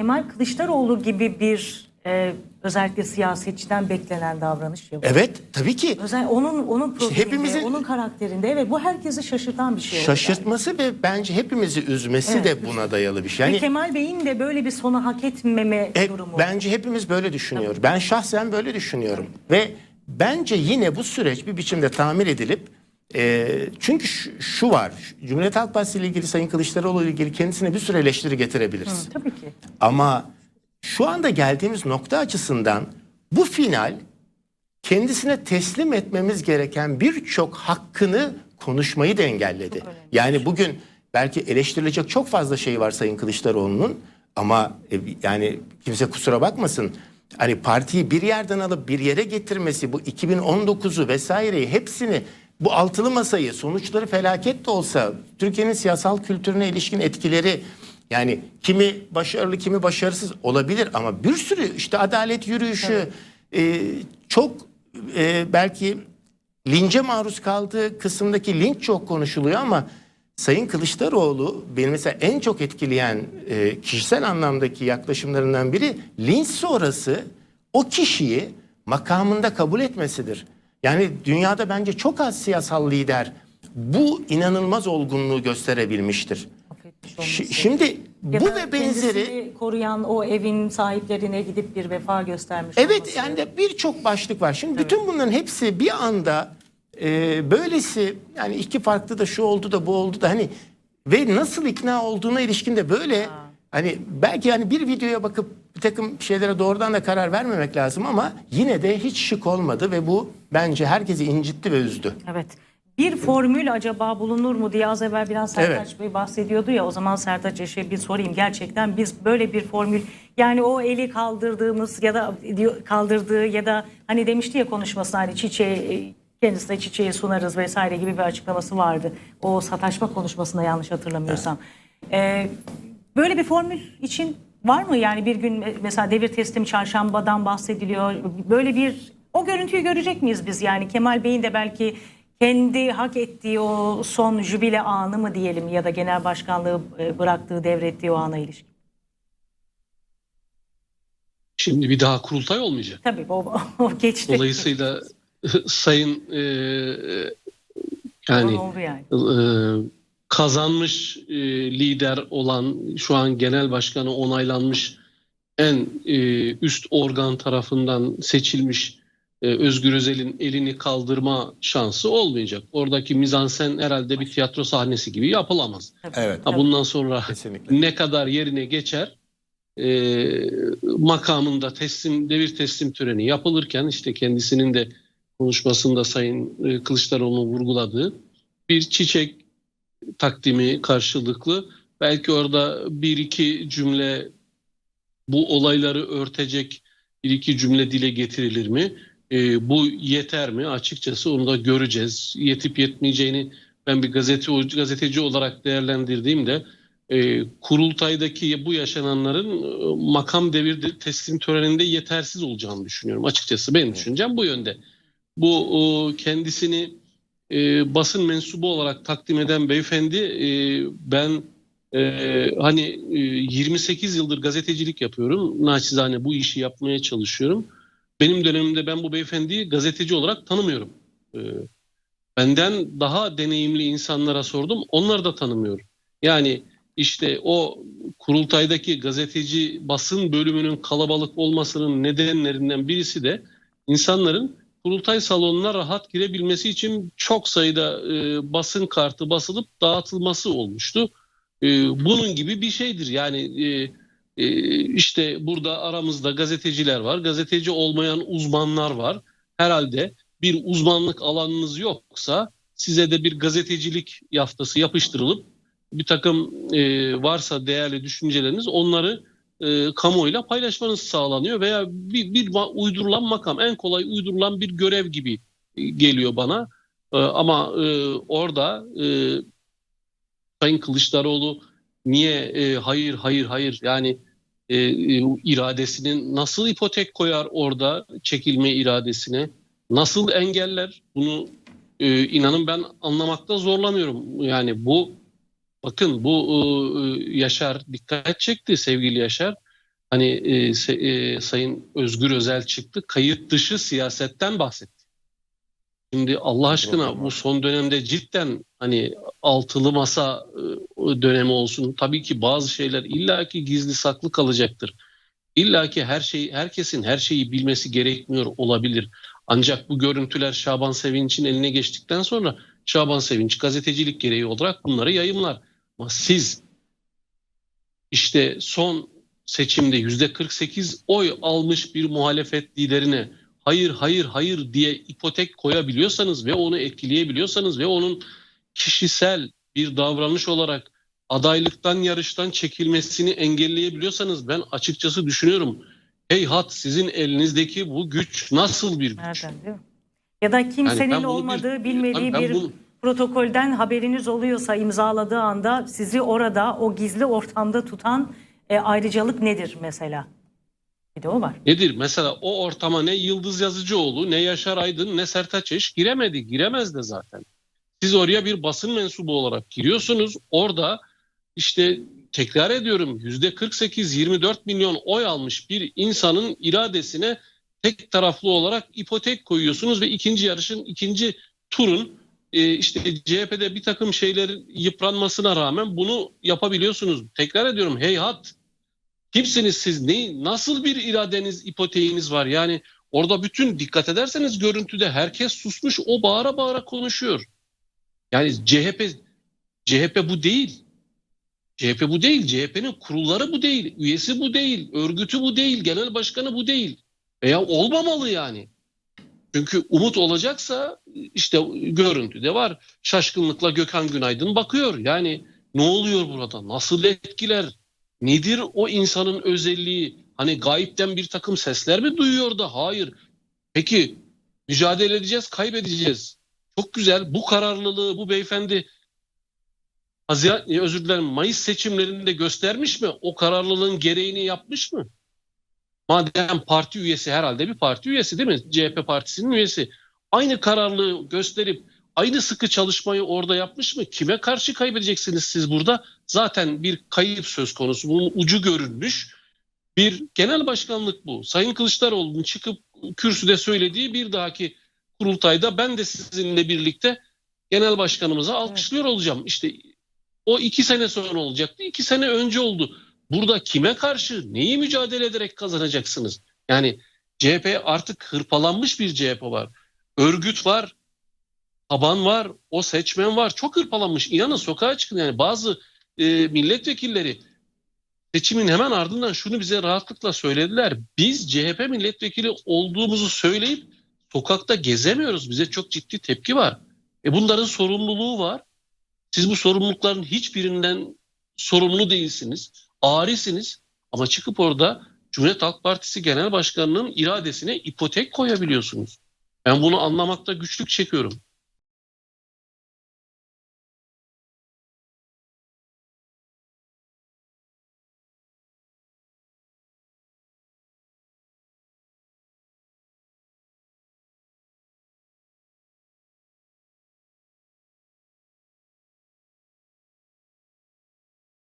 Kemal Kılıçdaroğlu gibi bir e, özellikle siyasetçiden beklenen davranış yapıyor. Evet tabii ki. Özel onun onun profilinde, hepimizin- onun karakterinde evet bu herkesi şaşırtan bir şey. Şaşırtması ve bence hepimizi üzmesi Evet. de buna dayalı bir şey. Yani, Yani Kemal Bey'in de böyle bir sonu hak etmeme E, durumu. bence hepimiz böyle düşünüyoruz. Ben şahsen böyle düşünüyorum. Ve bence yine bu süreç bir biçimde tamir edilip e, çünkü şu, şu var. Cumhuriyet Halk Partisi ile ilgili Sayın Kılıçdaroğlu ile ilgili kendisine bir sürü eleştiri getirebiliriz. Tabii ki. Ama şu anda geldiğimiz nokta açısından bu final kendisine teslim etmemiz gereken birçok hakkını konuşmayı da engelledi. Yani bugün belki eleştirilecek çok fazla şey var Sayın Kılıçdaroğlu'nun ama e, yani kimse kusura bakmasın. Hani partiyi bir yerden alıp bir yere getirmesi bu 2019'u vesaireyi hepsini bu altılı masayı sonuçları felaket de olsa Türkiye'nin siyasal kültürüne ilişkin etkileri yani kimi başarılı kimi başarısız olabilir ama bir sürü işte adalet yürüyüşü e, çok e, belki lince maruz kaldığı kısımdaki linç çok konuşuluyor ama Sayın Kılıçdaroğlu beni mesela en çok etkileyen e, kişisel anlamdaki yaklaşımlarından biri linç sonrası o kişiyi makamında kabul etmesidir. Yani dünyada bence çok az siyasal lider bu inanılmaz olgunluğu gösterebilmiştir. Şi-. Şimdi Ya bu da ve benzeri kendisini koruyan o evin sahiplerine gidip bir vefa göstermiş Evet olması. yani de birçok başlık var. Şimdi bütün bunların hepsi bir anda e, böylesi yani iki farklı da şu oldu da bu oldu da hani ve nasıl ikna olduğuna ilişkin de böyle hani belki hani bir videoya bakıp bir takım şeylere doğrudan da karar vermemek lazım ama yine de hiç şık olmadı ve bu bence herkesi incitti ve üzdü. Evet. Bir formül acaba bulunur mu diye az evvel biraz Sertaç Evet. Bey bahsediyordu ya o zaman Sertaç Eşe bir sorayım gerçekten biz böyle bir formül yani o eli kaldırdığımız ya da kaldırdığı ya da hani demişti ya konuşmasında hani çiçeği kendisine çiçeği sunarız vesaire gibi bir açıklaması vardı. O sataşma konuşmasında yanlış hatırlamıyorsam. Ee, böyle bir formül için var mı yani bir gün mesela devir teslim çarşambadan bahsediliyor. Böyle bir o görüntüyü görecek miyiz biz yani Kemal Bey'in de belki kendi hak ettiği o son jübile anı mı diyelim ya da genel başkanlığı e, bıraktığı devrettiği o ana ilişkin. Şimdi bir daha kurultay olmayacak. Tabii o, o geçti. Dolayısıyla sayın e, e, yani, yani e, kazanmış e, lider olan şu an genel başkanı onaylanmış en e, üst organ tarafından seçilmiş e, Özgür Özel'in elini kaldırma şansı olmayacak. Oradaki mizansen herhalde bir tiyatro sahnesi gibi yapılamaz. Evet. Ha, bundan sonra Kesinlikle. ne kadar yerine geçer e, makamında teslim devir teslim töreni yapılırken işte kendisinin de konuşmasında Sayın e, Kılıçdaroğlu'nun vurguladığı bir çiçek takdimi karşılıklı belki orada bir iki cümle bu olayları örtecek bir iki cümle dile getirilir mi? E, bu yeter mi? Açıkçası onu da göreceğiz. Yetip yetmeyeceğini ben bir gazete gazeteci olarak değerlendirdiğimde e, kurultaydaki bu yaşananların e, makam devir teslim töreninde yetersiz olacağını düşünüyorum. Açıkçası benim düşüncem bu yönde. Bu o, kendisini e, basın mensubu olarak takdim eden beyefendi e, ben e, hani e, 28 yıldır gazetecilik yapıyorum. Naçizane bu işi yapmaya çalışıyorum. Benim dönemimde ben bu beyefendiyi gazeteci olarak tanımıyorum. E, benden daha deneyimli insanlara sordum. Onları da tanımıyorum. Yani işte o kurultaydaki gazeteci basın bölümünün kalabalık olmasının nedenlerinden birisi de insanların kurultay salonuna rahat girebilmesi için çok sayıda e, basın kartı basılıp dağıtılması olmuştu. E, bunun gibi bir şeydir. Yani e, işte burada aramızda gazeteciler var, gazeteci olmayan uzmanlar var. Herhalde bir uzmanlık alanınız yoksa size de bir gazetecilik yaftası yapıştırılıp bir takım e, varsa değerli düşünceleriniz onları e, kamuoyuyla paylaşmanız sağlanıyor veya bir, bir uydurulan makam en kolay uydurulan bir görev gibi e, geliyor bana. E, ama e, orada e, Sayın Kılıçdaroğlu niye e, hayır hayır hayır yani e, e, iradesinin nasıl ipotek koyar orada çekilme iradesine nasıl engeller bunu e, inanın ben anlamakta zorlanıyorum. Yani bu bakın bu e, Yaşar dikkat çekti sevgili Yaşar. hani e, se- e, Sayın Özgür Özel çıktı kayıt dışı siyasetten bahsetti. Şimdi Allah aşkına bu son dönemde cidden hani altılı masa e, dönemi olsun. Tabii ki bazı şeyler illaki gizli saklı kalacaktır. İlla ki her şey herkesin her şeyi bilmesi gerekmiyor olabilir. Ancak bu görüntüler Şaban Sevinç'in eline geçtikten sonra Şaban Sevinç gazetecilik gereği olarak bunları yayımlar. Ama siz işte son seçimde yüzde 48 oy almış bir muhalefet liderine hayır hayır hayır diye ipotek koyabiliyorsanız ve onu etkileyebiliyorsanız ve onun kişisel bir davranış olarak adaylıktan yarıştan çekilmesini engelleyebiliyorsanız ben açıkçası düşünüyorum. Heyhat sizin elinizdeki bu güç nasıl bir güç? Nereden değil mi? Ya da kimsenin bunu olmadığı, bir- bilmediği bir bunu- protokolden haberiniz oluyorsa imzaladığı anda sizi orada o gizli ortamda tutan e, ayrıcalık nedir mesela? Bir de o var. Nedir? Mesela o ortama ne Yıldız Yazıcıoğlu, ne Yaşar Aydın, ne Sertaç Eş giremedi. Giremez de zaten. Siz oraya bir basın mensubu olarak giriyorsunuz. Orada işte tekrar ediyorum yüzde 48-24 milyon oy almış bir insanın iradesine tek taraflı olarak ipotek koyuyorsunuz ve ikinci yarışın ikinci turun e, işte CHP'de bir takım şeylerin yıpranmasına rağmen bunu yapabiliyorsunuz. Tekrar ediyorum heyhat kimsiniz siz ne nasıl bir iradeniz ipoteğiniz var yani orada bütün dikkat ederseniz görüntüde herkes susmuş o bağıra bağıra konuşuyor. Yani CHP CHP bu değil. CHP bu değil. CHP'nin kurulları bu değil. Üyesi bu değil. Örgütü bu değil. Genel başkanı bu değil. Veya olmamalı yani. Çünkü umut olacaksa işte görüntüde var. Şaşkınlıkla Gökhan Günaydın bakıyor. Yani ne oluyor burada? Nasıl etkiler? Nedir o insanın özelliği? Hani gayipten bir takım sesler mi duyuyor da? Hayır. Peki mücadele edeceğiz, kaybedeceğiz. Çok güzel. Bu kararlılığı bu beyefendi Haziran, e, özür dilerim Mayıs seçimlerinde göstermiş mi? O kararlılığın gereğini yapmış mı? Madem parti üyesi herhalde bir parti üyesi değil mi? CHP partisinin üyesi. Aynı kararlılığı gösterip aynı sıkı çalışmayı orada yapmış mı? Kime karşı kaybedeceksiniz siz burada? Zaten bir kayıp söz konusu. Bunun ucu görünmüş. Bir genel başkanlık bu. Sayın Kılıçdaroğlu'nun çıkıp kürsüde söylediği bir dahaki kurultayda ben de sizinle birlikte genel başkanımıza alkışlıyor olacağım. İşte o iki sene sonra olacaktı. iki sene önce oldu. Burada kime karşı neyi mücadele ederek kazanacaksınız? Yani CHP artık hırpalanmış bir CHP var. Örgüt var. Taban var. O seçmen var. Çok hırpalanmış. İnanın sokağa çıkın. Yani bazı e, milletvekilleri seçimin hemen ardından şunu bize rahatlıkla söylediler. Biz CHP milletvekili olduğumuzu söyleyip sokakta gezemiyoruz. Bize çok ciddi tepki var. E bunların sorumluluğu var. Siz bu sorumlulukların hiçbirinden sorumlu değilsiniz. Ağrısınız ama çıkıp orada Cumhuriyet Halk Partisi Genel Başkanı'nın iradesine ipotek koyabiliyorsunuz. Ben bunu anlamakta güçlük çekiyorum.